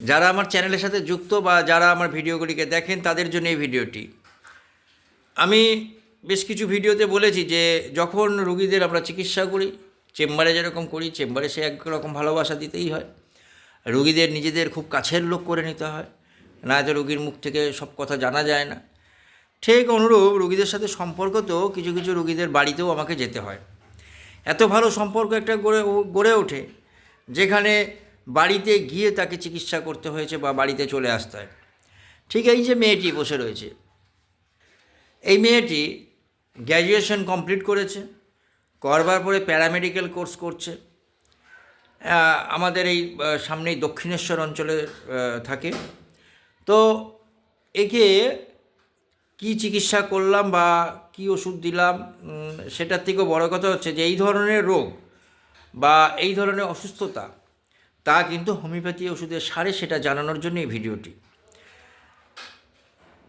যারা আমার চ্যানেলের সাথে যুক্ত বা যারা আমার ভিডিওগুলিকে দেখেন, তাদের জন্য এই ভিডিওটি। আমি বেশ কিছু ভিডিওতে বলেছি যে, যখন রুগীদের আমরা চিকিৎসা করি, চেম্বারে যেরকম করি, চেম্বারে সে একরকম ভালোবাসা দিতেই হয়। রুগীদের নিজেদের খুব কাছের লোক করে নিতে হয় নয়তো রুগীর মুখ থেকে সব কথা জানা যায় না। ঠিক অনুরূপ রুগীদের সাথে সম্পর্ক তো কিছু কিছু রুগীদের বাড়িতেও আমাকে যেতে হয়। এত ভালো সম্পর্ক একটা গড়ে গড়ে ওঠে, যেখানে বাড়িতে গিয়ে তাকে চিকিৎসা করতে হয়েছে বা বাড়িতে চলে আসতে হয়। ঠিক এই যে মেয়েটি বসে রয়েছে। এই মেয়েটি গ্র্যাজুয়েশন কমপ্লিট করেছে, করবার পরে প্যারামেডিক্যাল কোর্স করছে। আমাদের এই সামনেই দক্ষিণেশ্বর অঞ্চলে থাকে। তো একে কি চিকিৎসা করলাম বা কি ওষুধ দিলাম সেটার থেকেও বড় কথা হচ্ছে যে এই ধরনের রোগ বা এই ধরনের অসুস্থতা তা কিন্তু হোমিওপ্যাথি ওষুধের সারে সেটা জানানোর জন্য এই ভিডিওটি।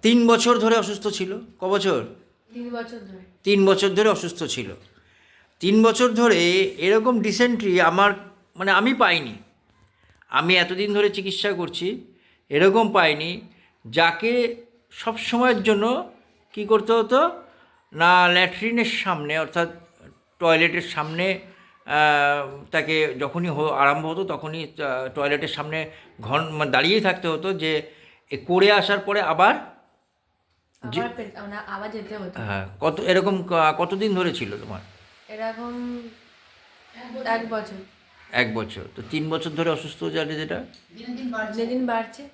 তিন বছর ধরে অসুস্থ ছিল ক বছর? তিন বছর ধরে। তিন বছর ধরে অসুস্থ ছিল। তিন বছর ধরে এরকম ডিসেন্ট্রি আমার মানে আমি পাইনি। আমি এতদিন ধরে চিকিৎসা করছি এরকম পাইনি যাকে সব সময়ের জন্য কি করতে হতো? না ল্যাট্রিনের সামনে অর্থাৎ টয়লেটের সামনে তাকে যখনই হো- আরম্ভ হতো তখনই টয়লেটের সামনে ঘন মানে দাঁড়িয়েই থাকতে হতো যে করে আসার পরে আবার আবার মানে আবার যেতে হতো। হ্যাঁ কত এরকম কতদিন ধরে ছিল তোমার? এরকম এক বছর। এক বছর। তো তিন বছর ধরে অসুস্থ যাবে যেটা? যেদিন বাড়ছে।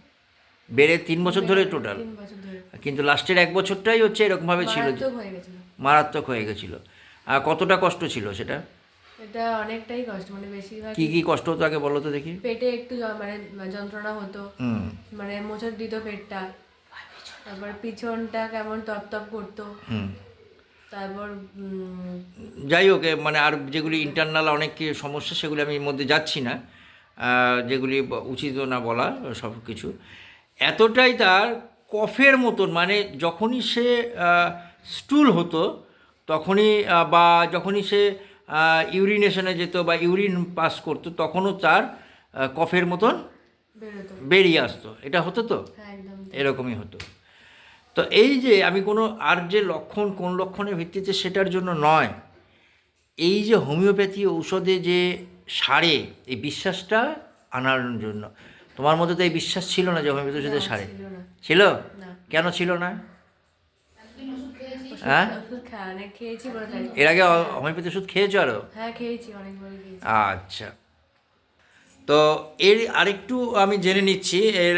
বেড়ে তিন বছর ধরে টোটাল তিন বছর ধরে। কিন্তু লাস্টের এক বছরটাই হচ্ছে এরকমভাবে ছিল যে মারাত্মক হয়ে গেছিল। মারাত্মক হয়ে গেছিল। আর কতটা কষ্ট ছিল সেটা? এটা অনেকটাই কষ্ট মানে বেশিরভাগ কি কি কষ্ট হতো আগে বলো তো দেখি। পেটে একটু মানে যন্ত্রণা হতো। মানে মোচড় দিত পেটটা তারপর পিছনটা কেমন তপ তপ করতো। তারপর যাই হোক মানে আর যেগুলি ইন্টারনাল অনেক সমস্যা সেগুলি আমি মধ্যে যাচ্ছি না। যেগুলি উচিত না বলা সব কিছু। এতটাই তার কফের মতন মানে যখনই সে স্টুল হতো তখনই বা যখনই সে ইউরিনেশনে যেত বা ইউরিন পাস করতো তখনও তার কফের মতন বেরিয়ে আসতো। এটা হতো তো? হ্যাঁ এরকমই হতো। তো এই যে আমি কোনো আর যে লক্ষণ কোন লক্ষণের ভিত্তিতে সেটার জন্য নয় এই যে হোমিওপ্যাথি ঔষধে যে সারে এই বিশ্বাসটা আনার জন্য। তোমার মধ্যে তো এই বিশ্বাস ছিল না যে হোমিওপ্যাথি ওষুধে সারে? ছিল কেন ছিল না? হ্যাঁ? এর আগে হোমিওপ্যাথি ওষুধ খেয়েছো আরও? হ্যাঁ খেয়েছি অনেকবারই খেয়েছি। আচ্ছা। তো এর আরেকটু আমি জেনে নিচ্ছি এর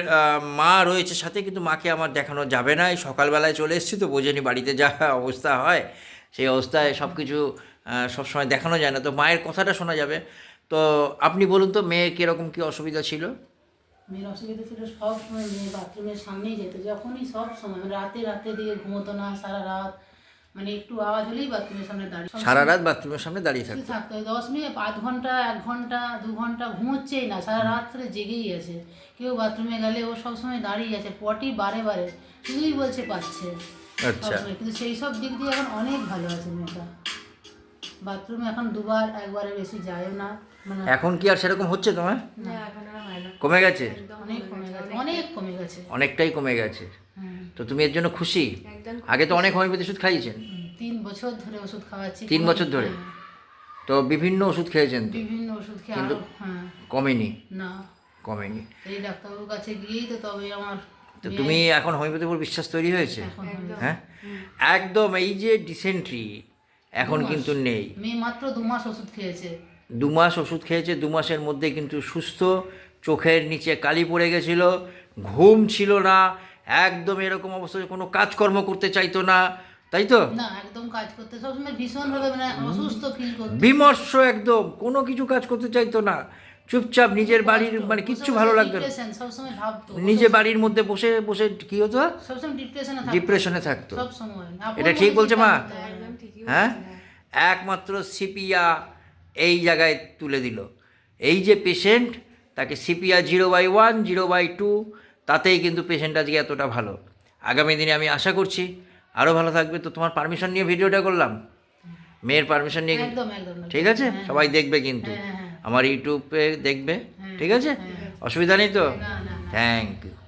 মা রয়েছে সাথে কিন্তু মাকে আমার দেখানো যাবে না। এই সকালবেলায় চলে এসেছি তো বোঝেনি বাড়িতে যা অবস্থা হয়। সেই অবস্থায় সব কিছু সবসময় দেখানো যায় না। তো মায়ের কথাটা শোনা যাবে। তো আপনি বলুন তো মেয়ে কীরকম কী অসুবিধা ছিল? মেয়ের অসুবিধা ছিল সব সময় মেয়ে বাথরুমের সামনেই যেত যখনই সব সময় মানে রাতে রাতে দিয়ে ঘুমোতো না সারা রাত মানে একটু আওয়াজ হলেই বাথরুমের সামনে দাঁড়িয়ে সারা রাত বাথরুমের সামনে দাঁড়িয়ে থাকতো। থাকতো। দশ মিনিট আধ ঘণ্টা এক ঘণ্টা দু ঘণ্টা ঘুমোচ্ছেই না সারা রাত ধরে জেগেই আছে। কেউ বাথরুমে গেলে ও সবসময় দাঁড়িয়ে আছে পটি বারে বারে। শুধুই বলছে পাচ্ছে আচ্ছা। কিন্তু সেই সব দিক দিয়ে এখন অনেক ভালো আছে মেয়েটা। বাথরুমে এখন দুবার একবারে বেশি যায়ও না। মানে এখন কি আর সেরকম হচ্ছে তোমার? না এখন আর হয় না। কমে গেছে? অনেক কমে গেছে অনেক কমে গেছে। অনেকটাই কমে গেছে। তো তুমি এর জন্য খুশি? আগে তো অনেক হোমিওপ্যাথি ওষুধ খাইয়েছেন। তিন বছর ধরে ওষুধ খাওয়াচ্ছি। তিন বছর ধরে? তো বিভিন্ন ওষুধ খেয়েছেন তো? বিভিন্ন ওষুধ খেয়ে কিন্তু- হ্যাঁ কমেনি? না। কমেনি। এই ডাক্তারবাবুর কাছে গিয়েই তো তবে আমার তো তুমি এখন হোমিওপ্যাথির উপর বিশ্বাস তৈরি হয়েছে? হ্যাঁ? একদম এই যে ডিসেন্ট্রি এখন কিন্তু নেই। মেয়ে মাত্র দু মাস ওষুধ খেয়েছে। দু মাস ওষুধ খেয়েছে দু মাসের মধ্যে কিন্তু সুস্থ চোখের নিচে কালি পড়ে গেছিল ঘুম ছিল না একদম এরকম অবস্থায় কোনো কাজকর্ম করতে চাইতো না তাই তো? না একদম কাজ করতে সবসময় ভীষণ ভাবে মানে অসুস্থ ফিল করতে। বিমর্ষ একদম কোনো কিছু কাজ করতে চাইতো না। চুপচাপ নিজের বাড়ির মানে কিচ্ছু ভালো লাগতো না। ডিপ্রেশন সবসময় ভাবতো নিজে বাড়ির মধ্যে বসে বসে কি হতো? সবসময় ডিপ্রেশনে থাকতো। ডিপ্রেশনে থাকতো। সব সময় এটা ঠিক বলছে মা? হ্যাঁ? হ্যাঁ। একমাত্র সিপিয়া এই জায়গায় তুলে দিল। এই যে পেশেন্ট তাকে sepia zero by one zero by two তাতেই কিন্তু পেশেন্ট আজকে এতটা ভালো। আগামী দিনে আমি আশা করছি আরও ভালো থাকবে। তো তোমার পারমিশন নিয়ে ভিডিওটা করলাম। মেয়ের পারমিশন নিয়ে ঠিক আছে? সবাই দেখবে কিন্তু। হ্যাঁ, হ্যাঁ। আমার ইউটিউবে দেখবে। ঠিক আছে? অসুবিধা নেই তো? Thank you